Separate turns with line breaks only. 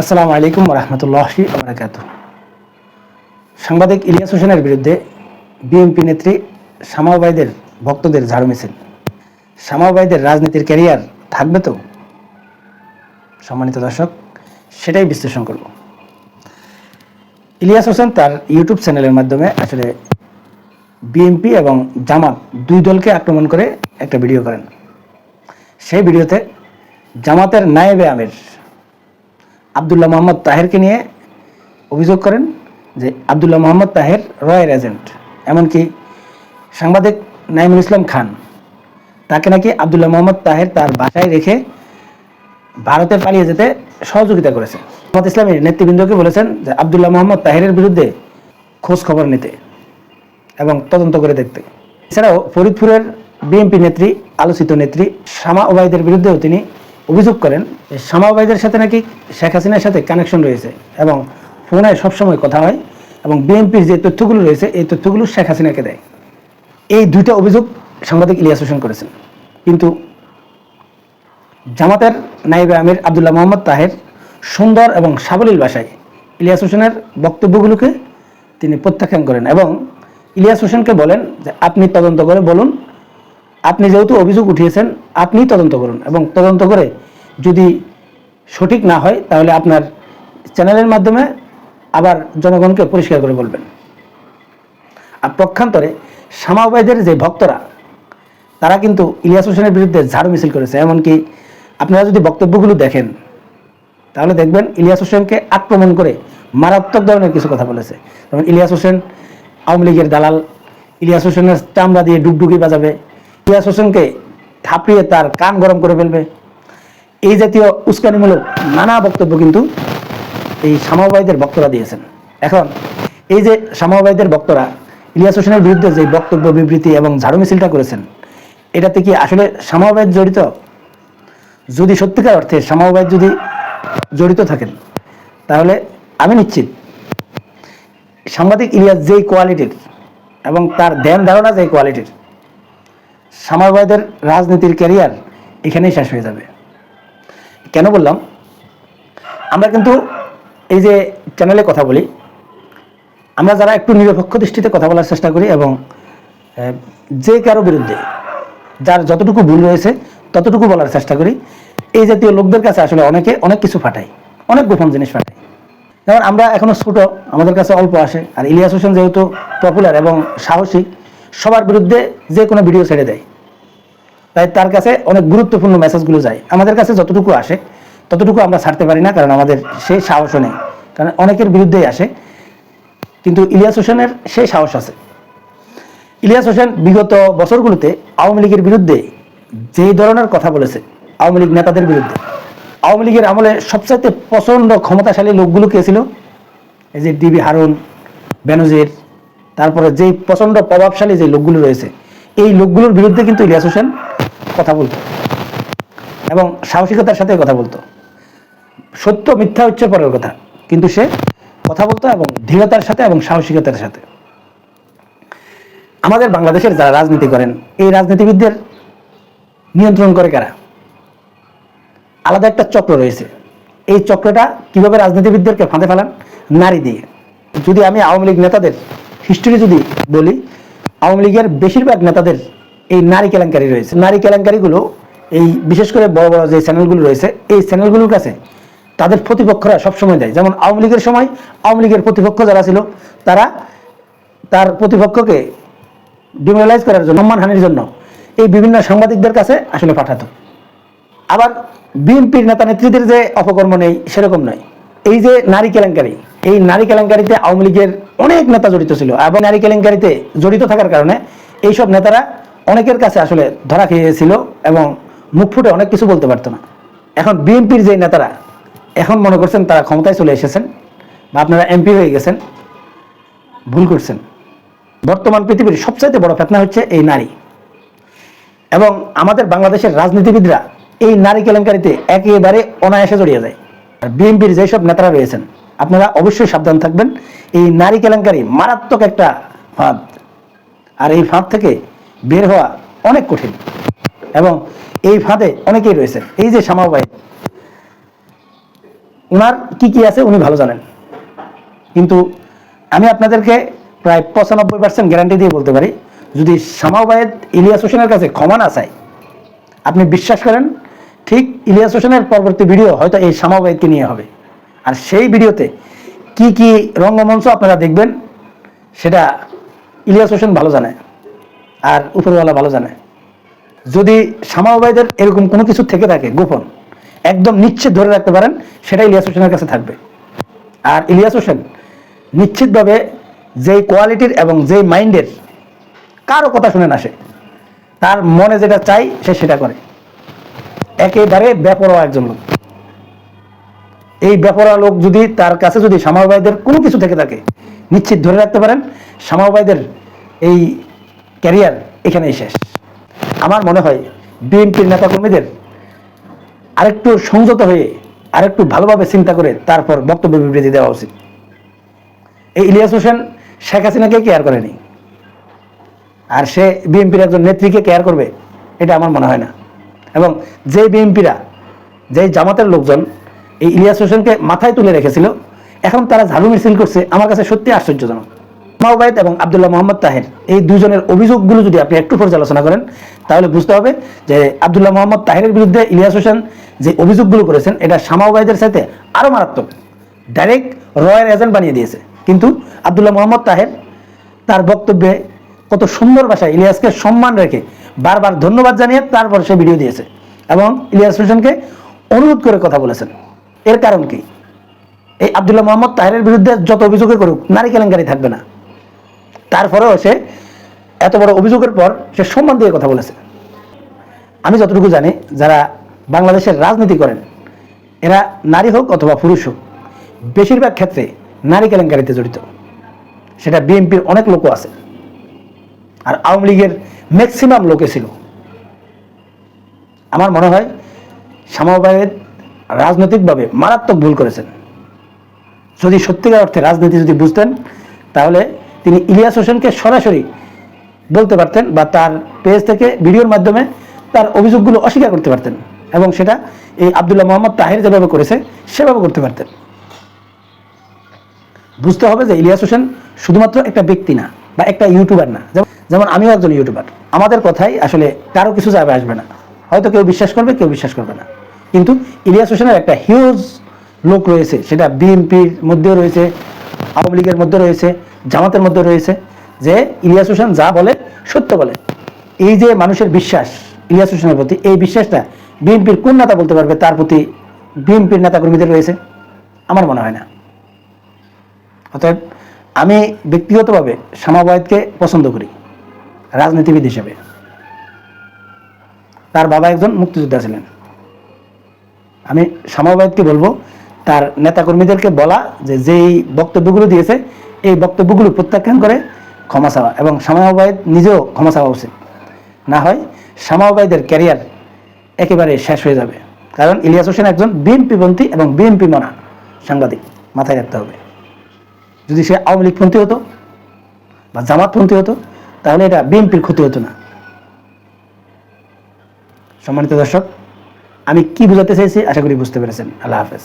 আসসালামু আলাইকুম রহমতুল্লাহি আবরাকাত সাংবাদিক ইলিয়াস হোসেনের বিরুদ্ধে বিএনপি নেত্রী শামাবাইদের ভক্তদের ঝাড়ু মিছিল। শামাবাইদের রাজনীতির ক্যারিয়ার থাকবে তো? সম্মানিত দর্শক, সেটাই বিশ্লেষণ করব। ইলিয়াস হোসেন তার ইউটিউব চ্যানেলের মাধ্যমে আসলে বিএনপি এবং জামাত দুই দলকে আক্রমণ করে একটা ভিডিও করেন। সেই ভিডিওতে জামাতের নায়েবে আমির আবদুল্লাহ মোহাম্মদ তাহেরকে নিয়ে অভিযোগ করেন যে আবদুল্লাহ মোহাম্মদ তাহের রয়ের এজেন্ট, এমনকি সাংবাদিক নাইমুল ইসলাম খান। তাকে নাকি আবদুল্লাহ মোহাম্মদ তাহের তার বাসায় রেখে ভারতে পালিয়ে যেতে সহযোগিতা করেছে মোহাম্মদ ইসলামের নেতৃবৃন্দকে বলেছেন যে আবদুল্লাহ মোহাম্মদ তাহেরের বিরুদ্ধে খোঁজ খবর নিতে এবং তদন্ত করে দেখতে। এছাড়াও ফরিদপুরের বিএনপি নেত্রী, আলোচিত নেত্রী শামা ওবায়দের বিরুদ্ধেও তিনি অভিযোগ করেন শামা সাথে নাকি শেখ হাসিনার সাথে কানেকশন রয়েছে এবং ফোনে সবসময় কথা হয় এবং বিএনপির যে তথ্যগুলো রয়েছে, এই তথ্যগুলো শেখ হাসিনাকে দেয়। এই দুইটা অভিযোগ সাংবাদিক ইলিয়াস হোসেন করেছেন। কিন্তু জামাতের নাইবে আমির আবদুল্লাহ মোহাম্মদ তাহের সুন্দর এবং সাবলীল ভাষায় ইলিয়াস হোসেনের বক্তব্যগুলোকে তিনি প্রত্যাখ্যান করেন এবং ইলিয়াস হোসেনকে বলেন যে, আপনি তদন্ত করে বলুন আপনি যেহেতু অভিযোগ উঠিয়েছেন আপনি তদন্ত করুন এবং তদন্ত করে যদি সঠিক না হয়, তাহলে আপনার চ্যানেলের মাধ্যমে আবার জনগণকে পরিষ্কার করে বলবেন। আর পক্ষান্তরে শামাবাইদের যে ভক্তরা, তারা কিন্তু ইলিয়াস হোসেনের বিরুদ্ধে ঝাড়ু মিছিল করেছে। এমনকি আপনারা যদি বক্তব্যগুলো দেখেন, তাহলে দেখবেন ইলিয়াস হোসেনকে আক্রমণ করে মারাত্মক ধরনের কিছু কথা বলেছে। যেমন ইলিয়াস হোসেন আওয়ামী লীগের দালাল, ইলিয়াস হোসেনের চামড়া দিয়ে ডুগডুগি বাজাবে ইলিয়াস হোসেনকে থাপিয়ে তার কান গরম করে ফেলবে। এই জাতীয় উস্কানিমূলক নানা বক্তব্য কিন্তু এই সামাবাইদের বক্তরা দিয়েছেন। এখন এই যে সামাবাইদের বক্তরা, ইলিয়াস হোসেনের বিরুদ্ধে যে বক্তব্য, বিবৃতি এবং ঝাড়ু মিছিলটা করেছেন, এটাতে কি আসলে সামাবাইদ জড়িত? যদি সত্যিকার অর্থে সামাবাইদ যদি জড়িত থাকেন, তাহলে আমি নিশ্চিত সাংবাদিক ইলিয়াস যেই কোয়ালিটির এবং তার ধ্যান ধারণা যেই কোয়ালিটির সামাবাইদের রাজনীতির ক্যারিয়ার এখানেই শেষ হয়ে যাবে। কেন বললাম? আমরা কিন্তু এই যে চ্যানেলে কথা বলি, আমরা যারা একটু নিরপেক্ষ দৃষ্টিতে কথা বলার চেষ্টা করি এবং যে কারও বিরুদ্ধে যার যতটুকু ভুল রয়েছে ততটুকু বলার চেষ্টা করি। এই জাতীয় লোকদের কাছে আসলে অনেকে অনেক কিছু ফাটাই অনেক গোপন জিনিস ফাটাই যেমন আমরা এখনও ছোট, আমাদের কাছে অল্প আসে। আর ইলিয়াস হোসেন যেহেতু পপুলার এবং সাহসী সবার বিরুদ্ধে যে কোনো ভিডিও ছেড়ে দেয়। তাই তার কাছে অনেক গুরুত্বপূর্ণ মেসেজগুলো যায়। আমাদের কাছে যতটুকু আসে, ততটুকু আমরা ছাড়তে পারি না, কারণ আমাদের সেই সাহসও নেই। কারণ অনেকের বিরুদ্ধেই আসে। কিন্তু ইলিয়াস হোসেনের সেই সাহস আছে। ইলিয়াস হোসেন বিগত বছরগুলোতে আওয়ামী লীগের বিরুদ্ধে যেই ধরনের কথা বলেছে, আওয়ামী লীগ নেতাদের বিরুদ্ধে, আওয়ামী লীগের আমলে সবচাইতে প্রচণ্ড ক্ষমতাশালী লোকগুলো কে ছিল? এই যে ডিবি হারুন, বেনজির তারপরে যেই প্রচণ্ড প্রভাবশালী যে লোকগুলো রয়েছে, এই লোকগুলোর বিরুদ্ধে কিন্তু ইলিয়াস হোসেন কথা বলতো এবং সাহসিকতার সাথে কথা বলতো। সত্য, মিথ্যা হচ্ছে পরের কথা, কিন্তু সে কথা বলতো এবং দৃঢ়তার সাথে এবং সাহসিকতার সাথে। আমাদের বাংলাদেশের যারা রাজনীতি করেন, এই রাজনীতিবিদদের নিয়ন্ত্রণ করে কারা? আলাদা একটা চক্র রয়েছে। এই চক্রটা কীভাবে রাজনীতিবিদদেরকে ফাঁদে ফেলান? নারী দিয়ে। যদি আমি আওয়ামী লীগ নেতাদের হিস্ট্রি যদি বলি, আওয়ামী লীগের বেশিরভাগ নেতাদের এই নারী কেলেঙ্কারি রয়েছে। নারী কেলেঙ্কারিগুলো এই বিশেষ করে বড় বড় যে চ্যানেলগুলো রয়েছে, এই চ্যানেলগুলোর কাছে তাদের প্রতিপক্ষরা সবসময় দেয়। যেমন আওয়ামী লীগের সময় আওয়ামী লীগের প্রতিপক্ষ যারা ছিল, তারা তার প্রতিপক্ষকে ডিমোরালাইজ করার জন্য সম্মানহানির জন্য এই বিভিন্ন সাংবাদিকদের কাছে আসলে পাঠাতো। আবার বিএনপির নেতা নেত্রীদের যে অপকর্ম নেই, সেরকম নয়। এই যে নারী কেলেঙ্কারি, এই নারী কেলেঙ্কারিতে আওয়ামী লীগের অনেক নেতা জড়িত ছিল এবং নারী কেলেঙ্কারিতে জড়িত থাকার কারণে এইসব নেতারা অনেকের কাছে আসলে ধরা খেয়েছিল এবং মুখ ফুটে অনেক কিছু বলতে পারতো না। এখন বিএনপির যে নেতারা, এখন মনে করছেন তারা ক্ষমতায় চলে এসেছেন বা আপনারা এমপি হয়ে গেছেন, ভুল করছেন। বর্তমান পৃথিবীর সবচাইতে বড় ফেতনা হচ্ছে এই নারী। এবং আমাদের বাংলাদেশের রাজনীতিবিদরা এই নারী কেলেঙ্কারিতে একেবারে অনায়াসে জড়িয়ে যায়। আর বিএনপির যেসব নেতারা রয়েছেন আপনারা অবশ্যই সাবধান থাকবেন। এই নারী কেলেঙ্কারি মারাত্মক একটা ফাঁদ। আর এই ফাঁদ থেকে বের হওয়া অনেক কঠিন। এবং এই ফাঁদে অনেকেই রয়েছে। এই যে সামাবাই ওনার কি কি আছে উনি ভালো জানেন। কিন্তু আমি আপনাদেরকে প্রায় পঁচানব্বই পার্সেন্ট গ্যারান্টি দিয়ে বলতে পারি, যদি শামাওবায়েদ ইলিয়াস হোসেনের কাছে ক্ষমা না চায়, আপনি বিশ্বাস করেন, ঠিক ইলিয়াস হোসেনের পরবর্তী ভিডিও হয়তো এই শামাওবায়েদকে নিয়ে হবে। আর সেই ভিডিওতে কি কি রঙ্গমঞ্চ আপনারা দেখবেন, সেটা ইলিয়াস হোসেন ভালো জানে আর উপরওয়ালা ভালো জানে। যদি শামাওবাইদের এরকম কোনো কিছু থেকে থাকে গোপন, একদম নিশ্চিত ধরে রাখতে পারেন, সেটা ইলিয়াস হোসেনের কাছে থাকবে। আর ইলিয়াস হোসেন নিশ্চিতভাবে যেই কোয়ালিটির এবং যেই মাইন্ডের কারও কথা শুনে না সে। তার মনে যেটা চাই সে সেটা করে। একেবারে বেপরোয়া একজন লোক। এই বেপরা লোক যদি তার কাছে যদি সামাবাইদের কোনো কিছু থেকে থাকে, নিশ্চিত ধরে রাখতে পারেন সামাবাইদের এই ক্যারিয়ার এখানেই শেষ। আমার মনে হয় বিএনপির নেতাকর্মীদের আরেকটু সংযত হয়ে, আরেকটু ভালোভাবে চিন্তা করে তারপর বক্তব্য বিবৃতি দেওয়া উচিত। এই ইলিয়াস হোসেন শেখ হাসিনাকে কেয়ার করেনি। আর সে বিএনপির একজন নেত্রীকে কেয়ার করবে, এটা আমার মনে হয় না। এবং যে বিএনপিরা, যে জামাতের লোকজন এই ইলিয়াস হোসেনকে মাথায় তুলে রেখেছিল। এখন তারা ঝাড়ু মিছিল করছে, আমার কাছে সত্যি আশ্চর্যজনক। মাওবায়দ এবং আবদুল্লাহ মোহাম্মদ তাহের এই দুজনের অভিযোগগুলো যদি আপনি একটু পর্যালোচনা করেন, তাহলে বুঝতে হবে যে আবদুল্লাহ মোহাম্মদ তাহেরের বিরুদ্ধে ইলিয়াস হোসেন যে অভিযোগগুলো করেছেন, এটা শামাওবায়দের সাথে আরও মারাত্মক। ডাইরেক্ট রয়্যাল এজেন্ট বানিয়ে দিয়েছে। কিন্তু আবদুল্লাহ মোহাম্মদ তাহের তার বক্তব্যে কত সুন্দর ভাষায় ইলিয়াসকে সম্মান রেখে বারবার ধন্যবাদ জানিয়ে তারপর সে ভিডিও দিয়েছে এবং ইলিয়াস হোসেনকে অনুরোধ করে কথা বলেছেন। এর কারণ কি? এই আবদুল্লাহ মোহাম্মদ তাহেরের বিরুদ্ধে যত অভিযোগে করুক, নারী কেলেঙ্কারি থাকবে না। তারপরেও সে এত বড় অভিযোগের পর সে সম্মান দিয়ে কথা বলেছে। আমি যতটুকু জানি, যারা বাংলাদেশের রাজনীতি করেন, এরা নারী হোক অথবা পুরুষ হোক, বেশিরভাগ ক্ষেত্রে নারী কেলেঙ্কারিতে জড়িত। সেটা বিএনপির অনেক লোকও আছে। আর আওয়ামী লীগের ম্যাক্সিমাম লোকে ছিল। আমার মনে হয় সামাবায়েদ রাজনৈতিকভাবে মারাত্মক ভুল করেছেন। যদি সত্যিকার অর্থে রাজনীতি যদি বুঝতেন, তাহলে তিনি ইলিয়াস হোসেনকে সরাসরি বলতে পারতেন বা তার পেজ থেকে ভিডিওর মাধ্যমে তার অভিযোগগুলো অস্বীকার করতে পারতেন এবং সেটা এই আবদুল্লাহ মোহাম্মদ তাহের যেভাবে করেছে, সেভাবে করতে পারতেন। বুঝতে হবে যে ইলিয়াস হোসেন শুধুমাত্র একটা ব্যক্তি না, বা একটা ইউটিউবার না। যেমন আমিও একজন ইউটিউবার আমাদের কথাই আসলে কারও কিছু যাবে আসবে না। হয়তো কেউ বিশ্বাস করবে, কেউ বিশ্বাস করবে না। কিন্তু ইলিয়াস হোসেনের একটা হিউজ লোক রয়েছে, সেটা বিএনপির মধ্যেও রয়েছে, আওয়ামী লীগের মধ্যে রয়েছে, জামাতের মধ্যে রয়েছে, যে ইলিয়াস হোসেন যা বলে সত্য বলে। এই যে মানুষের বিশ্বাস, ইলিয়াস হোসেনের প্রতি, এই বিশ্বাসটা বিএনপির কোন নেতা বলতে পারবে তার প্রতি বিএনপির নেতাকর্মীদের রয়েছে? আমার মনে হয় না। অতএব আমি ব্যক্তিগতভাবে সামাবায়দকে পছন্দ করি, রাজনীতিবিদ হিসেবে। তার বাবা একজন মুক্তিযোদ্ধা ছিলেন। আমি সামাবায়দকে বলব, তার নেতাকর্মীদেরকে বলা যে যেই বক্তব্যগুলো দিয়েছে, এই বক্তব্যগুলো প্রত্যাখ্যান করে ক্ষমা চাওয়া এবং সামাবায়দ নিজেও ক্ষমা চাওয়া উচিত। না হয় সামাবায়দের ক্যারিয়ার একেবারে শেষ হয়ে যাবে। কারণ ইলিয়াস হোসেন একজন বিএনপিপন্থী এবং বিএনপি মনা সাংবাদিক, মাথায় রাখতে হবে। যদি সে আওয়ামী লীগপন্থী হতো বা জামাতপন্থী হতো, তাহলে এটা বিএনপির ক্ষতি হতো না। সম্মানিত দর্শক আমি কি বোঝাতে চাইছি আশা করি বুঝতে পেরেছেন। আল্লাহ হাফেজ।